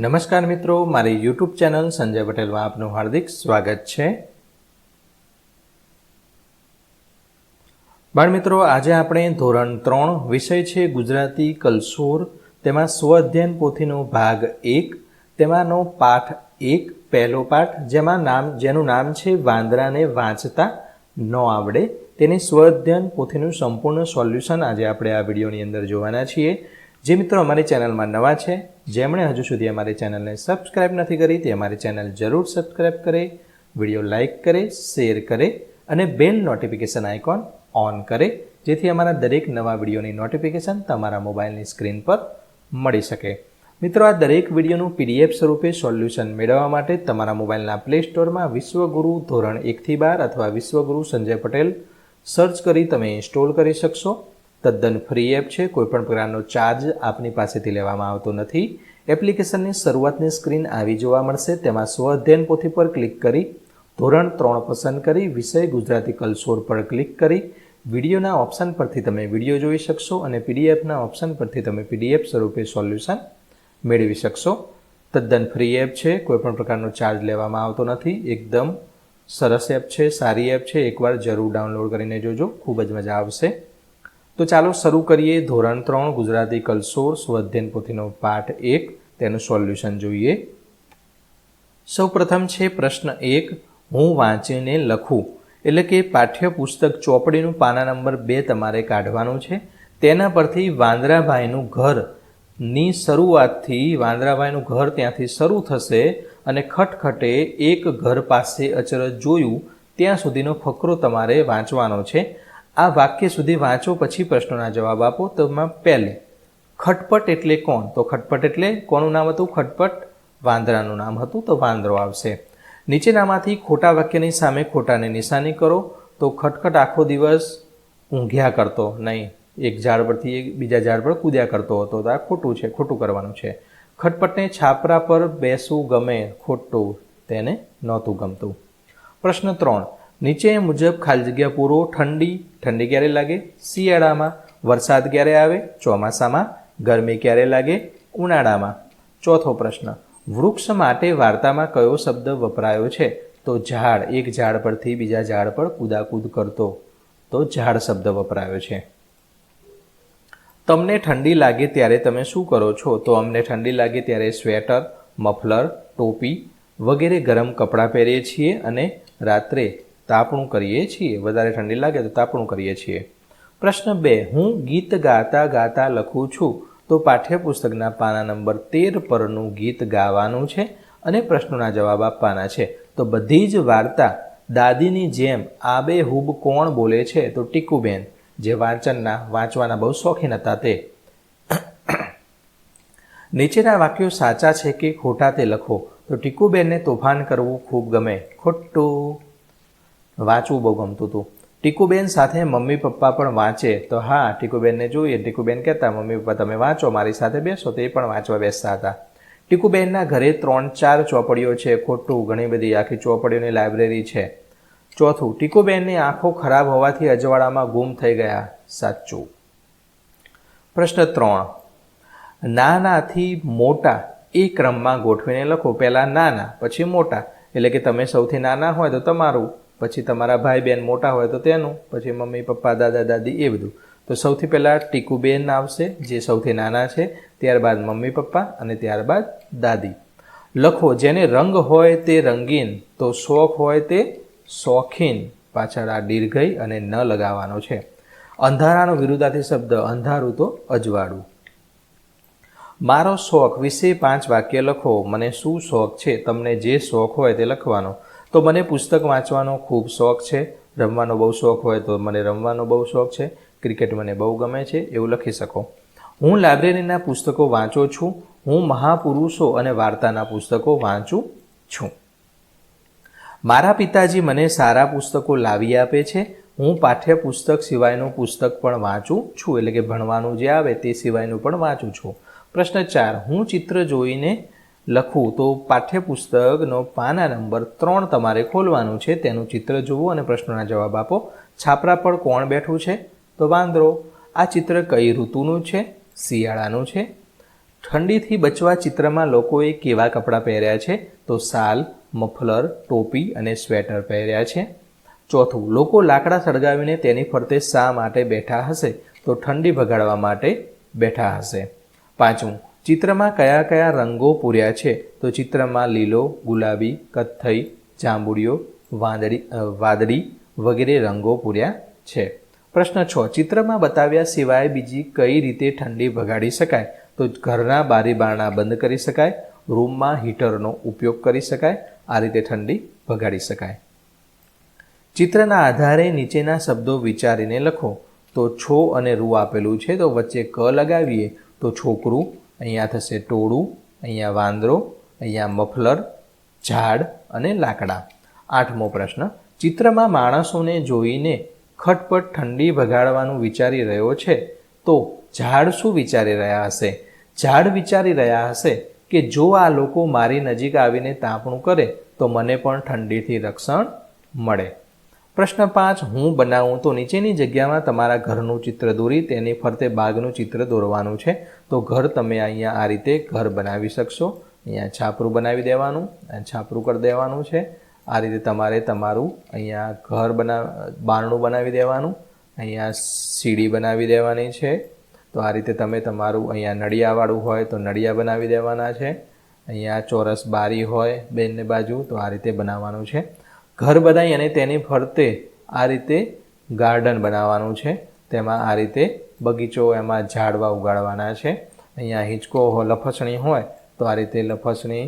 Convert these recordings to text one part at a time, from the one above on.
નમસ્કાર મિત્રો, મારી યુટ્યુબ ચેનલ સંજય પટેલમાં આપનું હાર્દિક સ્વાગત છે. બાળ મિત્રો, આજે આપણે ધોરણ ત્રણ વિષય છે, ગુજરાતી કલસોર. તેમાં સ્વ અધ્યયન પોથીનો ભાગ એક, તેમાંનો પાઠ એક, પહેલો પાઠ, જેમાં નામ, જેનું નામ છે, વાંદરાને વાંચતા ન આવડે. તેની સ્વ અધ્યયન પોથીનું સંપૂર્ણ સોલ્યુશન આજે આપણે આ વિડીયોની અંદર જોવાના છીએ. જે મિત્રો અમારી ચેનલમાં નવા છે જેમણે હજુ સુધી અમારી ચેનલને સબસ્ક્રાઇબ નથી કરી તે અમારી ચેનલ જરૂર સબસ્ક્રાઇબ કરે, વીડિયો લાઇક કરે, શેર કરે અને બેલ નોટિફિકેશન આઇકોન ઓન કરે, જેથી અમારા દરેક નવા વિડીયોની નોટિફિકેશન તમારા મોબાઈલની સ્ક્રીન પર મળી શકે. મિત્રો, આ દરેક વિડીયોનું પીડીએફ સ્વરૂપે સોલ્યુશન મેળવવા માટે તમારા મોબાઈલના પ્લે સ્ટોરમાં વિશ્વગુરુ ધોરણ એકથી બાર અથવા વિશ્વગુરુ સંજય પટેલ સર્ચ કરી તમે ઇન્સ્ટોલ કરી શકશો. તદ્દન ફ્રી એપ છે, કોઈપણ પ્રકારનો ચાર્જ આપની પાસેથી લેવામાં આવતો નથી. એપ્લિકેશનની શરૂઆતની સ્ક્રીન આવી જોવા મળશે. તેમાં સ્વ અધ્યયન પોથી પર ક્લિક કરી, ધોરણ ત્રણ પસંદ કરી, વિષય ગુજરાતી કલસોર પર ક્લિક કરી, વિડીયોના ઓપ્શન પરથી તમે વીડિયો જોઈ શકશો અને પીડીએફના ઓપ્શન પરથી તમે પીડીએફ સ્વરૂપે સોલ્યુશન મેળવી શકશો. તદ્દન ફ્રી એપ છે, કોઈપણ પ્રકારનો ચાર્જ લેવામાં આવતો નથી. એકદમ સરસ એપ છે, સારી એપ છે. એકવાર જરૂર ડાઉનલોડ કરીને જોજો. ખૂબ જ મજા આવશે. તો ચાલો શરૂ કરીએ ધોરણ ત્રણ, ગુજરાતી કલસોર સ્વઅધ્યયન પોથીનો પાઠ એક, તેનું સોલ્યુશન જોઈએ. સૌ પ્રથમ છે પ્રશ્ન એક, હું વાંચીને લખું. એટલે કે પાઠ્યપુસ્તક ચોપડીનું પાના નંબર બે તમારે કાઢવાનું છે. તેના પરથી વાંદરાભાઈનું ઘર. ની શરૂઆતથી વાંદરાભાઈનું ઘર ત્યાંથી શરૂ થશે અને ખટખટે એક ઘર પાસે અચરજ જોયું, ત્યાં સુધીનો ફકરો તમારે વાંચવાનો છે. આ વાક્ય સુધી વાંચો, પછી પ્રશ્નોના જવાબ આપો. તો એમાં પહેલે, ખટપટ એટલે કોણ? તો ખટપટ એટલે કોનું નામ હતું? ખટપટ વાંદરાનું નામ હતું. તો વાંદરો આવશે. નીચેનામાંથી ખોટા વાક્યની સામે ખોટાને નિશાની કરો. તો ખટખટ આખો દિવસ ઊંઘ્યા કરતો નહીં. એક ઝાડ પરથી એક, બીજા ઝાડ પર કૂદ્યા કરતો હતો. તો આ ખોટું છે, ખોટું કરવાનું છે. ખટપટને છાપરા પર બેસવું ગમે, ખોટું તેને નહોતું ગમતું. પ્રશ્ન ત્રણ નીચે મુજબ ખાલી જગ્યા પૂરો ઠંડી ઠંડી ક્યારે લાગે? શિયાળામાં. વરસાદ ક્યારે આવે? ચોમાસામાં. ગરમી ક્યારે લાગે? ઉનાળામાં. ચોથો પ્રશ્ન. વૃક્ષ માટે વાર્તામાં કયો શબ્દ વપરાયો છે? તો ઝાડ. એક ઝાડ પરથી બીજા ઝાડ પર કૂદાકૂદ કરતો. તો ઝાડ શબ્દ વપરાયો છે. તમને ઠંડી લાગે ત્યારે તમે શું કરો છો? તો અમને ઠંડી લાગે ત્યારે સ્વેટર, મફલર, ટોપી વગેરે ગરમ કપડાં પહેરીએ છીએ અને રાત્રે તાપણું કરીએ છીએ, વધારે ઠંડી લાગે તો તાપણું કરીએ છીએ. પ્રશ્ન બે, હું ગીત ગાતા ગાતા લખું છું તો પાઠ્યપુસ્તકના પાના નંબર તેર પરનું ગીત ગાવાનું છે અને પ્રશ્નોના જવાબ આપવાના છે. તો બધી જ વાર્તા દાદીની જેમ આબેહૂબ કોણ બોલે છે? તો ટીકુબેન, જે વાંચનના, વાંચવાના બહુ શોખીન હતા તે. નીચેના વાક્યો સાચા છે કે ખોટા તે લખો. તો ટીકુબેનને તોફાન કરવું ખૂબ ગમે. ખોટું. વાંચવું બહુ ગમતું હતું. ટીકુબેન સાથે મમ્મી પપ્પા પણ વાંચે. તો હા, ટીકુબેનને જોઈએ. ટીકુબેન કહેતા, મમ્મી પપ્પા, તમે વાંચો, મારી સાથે બેસો. તો એ પણ વાંચવા બેસતા હતા. ટીકુબેનના ઘરે ત્રણ ચાર ચોપડીઓ છે. ખોટું, ઘણી બધી. આખી ચોપડીઓની લાઇબ્રેરી છે. ચોથું, ટીકુબેનની આંખો ખરાબ હોવાથી અજવાળામાં ગુમ થઈ ગયા. સાચું. પ્રશ્ન ત્રણ, નાનાથી મોટા એ ક્રમમાં ગોઠવીને લખો. પહેલાં નાના, પછી મોટા. એટલે કે તમે સૌથી નાના હોય તો તમારું. પછી તમારા ભાઈ બહેન મોટા હોય તો તેનું, પછી મમ્મી, પપ્પા, દાદા, દાદી એ બધું. તો સૌથી પહેલાં ટીકુબેન આવશે, જે સૌથી નાના છે, ત્યારબાદ મમ્મી, પપ્પા અને ત્યારબાદ દાદી. લખો, જેને રંગ હોય તે રંગીન, તો શોખ હોય તે શોખીન. પાછળ આ દીર્ઘઈ અને ન લગાવવાનો છે. અંધારાનો વિરુદ્ધાર્થી શબ્દ, અંધારું તો અજવાળું. મારો શોખ વિશે પાંચ વાક્ય લખો. મને શું શોખ છે? તમને જે શોખ હોય તે લખવાનો. તો મને પુસ્તક વાંચવાનો ખૂબ શોખ છે. રમવાનો બહુ શોખ હોય તો મને રમવાનો બહુ શોખ છે. ક્રિકેટ મને બહુ ગમે છે, એવું લખી શકો. હું લાઇબ્રેરીના પુસ્તકો વાંચું છું. હું મહાપુરુષો અને વાર્તાના પુસ્તકો વાંચું છું. મારા પિતાજી મને સારા પુસ્તકો લાવી આપે છે. હું પાઠ્યપુસ્તક સિવાયનું પુસ્તક પણ વાંચું છું. એટલે કે ભણવાનું જે આવે તે સિવાયનું પણ વાંચું છું. પ્રશ્ન ચાર, હું ચિત્ર જોઈને લખું તો પાઠ્યપુસ્તકનો પાના નંબર ત્રણ તમારે ખોલવાનું છે. તેનું ચિત્ર જુઓ અને પ્રશ્નોના જવાબ આપો. છાપરા પર કોણ બેઠું છે? તો વાંદરો, આ ચિત્ર કઈ ઋતુનું છે? શિયાળાનું છે. ઠંડીથી બચવા ચિત્રમાં લોકોએ કેવા કપડાં પહેર્યા છે? તો શાલ મફલર, ટોપી અને સ્વેટર પહેર્યા છે. ચોથું, લોકો લાકડા સળગાવીને તેની ફરતે શા માટે બેઠા હશે? તો ઠંડી ભગાડવા માટે બેઠા હશે. પાંચમું ચિત્રમાં કયા કયા રંગો પૂર્યા છે? તો ચિત્રમાં લીલો, ગુલાબી, કથ્થઈ, જાંબુડિયો, વાદળી વાદળી વગેરે રંગો પૂર્યા છે. પ્રશ્ન છ. ચિત્રમાં બતાવ્યા સિવાય બીજી કઈ રીતે ઠંડી ભગાડી શકાય? તો ઘરના બારી બારણા બંધ કરી શકાય, રૂમમાં હીટરનો ઉપયોગ કરી શકાય, આ રીતે ઠંડી ભગાડી શકાય. ચિત્રના આધારે નીચેના શબ્દો વિચારીને લખો. તો છો અને રૂ આપેલું છે, તો વચ્ચે ક લગાવીએ, તો છોકરું અહીંયા થશે ટોળું, અહીંયા વાંદરો, અહીંયા મફલર, ઝાડ અને લાકડા. આઠમો પ્રશ્ન, ચિત્રમાં માણસોને જોઈને ખટપટ ઠંડી ભગાડવાનું વિચારી રહ્યો છે, તો ઝાડ શું વિચારી રહ્યા હશે? ઝાડ વિચારી રહ્યા હશે કે જો આ લોકો મારી નજીક આવીને તાપણું કરે, તો મને પણ ઠંડીથી રક્ષણ મળે. પ્રશ્ન પાંચ, હું બનાવું તો નીચેની જગ્યામાં તમારા ઘરનું ચિત્ર દોરી તેની ફરતે બાગનું ચિત્ર દોરવાનું છે. તો ઘર તમે અહીંયા આ રીતે ઘર બનાવી શકશો. અહીંયા છાપરું બનાવી દેવાનું અને છાપરું કરી દેવાનું છે. આ રીતે તમારે તમારું અહીંયા ઘર બનાવ બારણું બનાવી દેવાનું, અહીંયા સીડી બનાવી દેવાની છે. તો આ રીતે તમે તમારું અહીંયા નળિયાવાળું હોય તો નળિયા બનાવી દેવાના છે. અહીંયા ચોરસ બારી હોય બેનને બાજુ તો આ રીતે બનાવવાનું છે. ઘર બનાવી અને તેની ફરતે આ રીતે ગાર્ડન બનાવવાનું છે. તેમાં આ રીતે બગીચો એમાં ઝાડવા ઉગાડવાના છે. અહીંયા હિંચકો લપસણી હોય તો આ રીતે લપસણી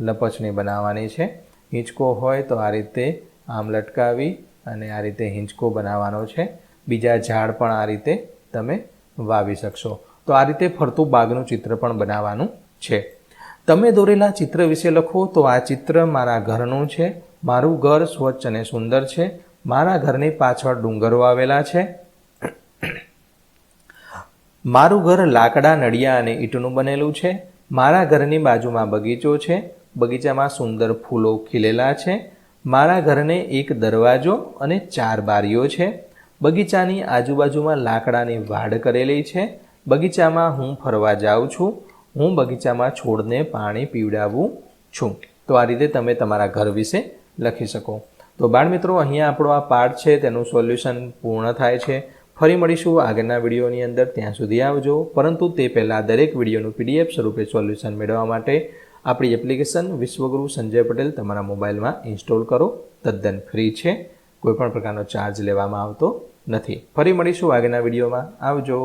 લપસણી બનાવવાની છે. હિંચકો હોય તો આ રીતે આમ લટકાવી અને આ રીતે હિંચકો બનાવવાનો છે. બીજા ઝાડ પણ આ રીતે તમે વાવી શકશો. તો આ રીતે ફરતું બાગનું ચિત્ર પણ બનાવવાનું છે. તમે દોરેલા ચિત્ર વિશે લખો તો આ ચિત્ર મારા ઘરનું છે. મારું ઘર સ્વચ્છ અને સુંદર છે. મારા ઘરની પાછળ ડુંગરો આવેલા છે. મારું ઘર લાકડા, નળિયા અને ઈંટનું બનેલું છે. મારા ઘરની બાજુમાં બગીચો છે. બગીચામાં સુંદર ફૂલો ખીલેલા છે. મારા ઘરને એક દરવાજો અને ચાર બારીઓ છે. બગીચાની આજુબાજુમાં લાકડાની વાડ કરેલી છે. બગીચામાં હું ફરવા જાઉં છું. હું બગીચામાં છોડને પાણી પીવડાવું છું. તો આ રીતે તમે તમારા ઘર વિશે લખી શકો. તો બાળમિત્રો અહીંયા આપણો આ પાઠ છે, તેનું સોલ્યુશન પૂર્ણ થાય છે. ફરી મળીશું આગળના વિડીયોની અંદર. ત્યાં સુધી આવજો. પરંતુ તે પહેલાં દરેક વિડીયોનું પીડીએફ સ્વરૂપે સોલ્યુશન મેળવવા માટે આપણી એપ્લિકેશન વિશ્વગુરુ સંજય પટેલ તમારા મોબાઈલમાં ઇન્સ્ટોલ કરો. તદ્દન ફ્રી છે. કોઈપણ પ્રકારનો ચાર્જ લેવામાં આવતો નથી. ફરી મળીશું આગળના વિડીયોમાં. આવજો.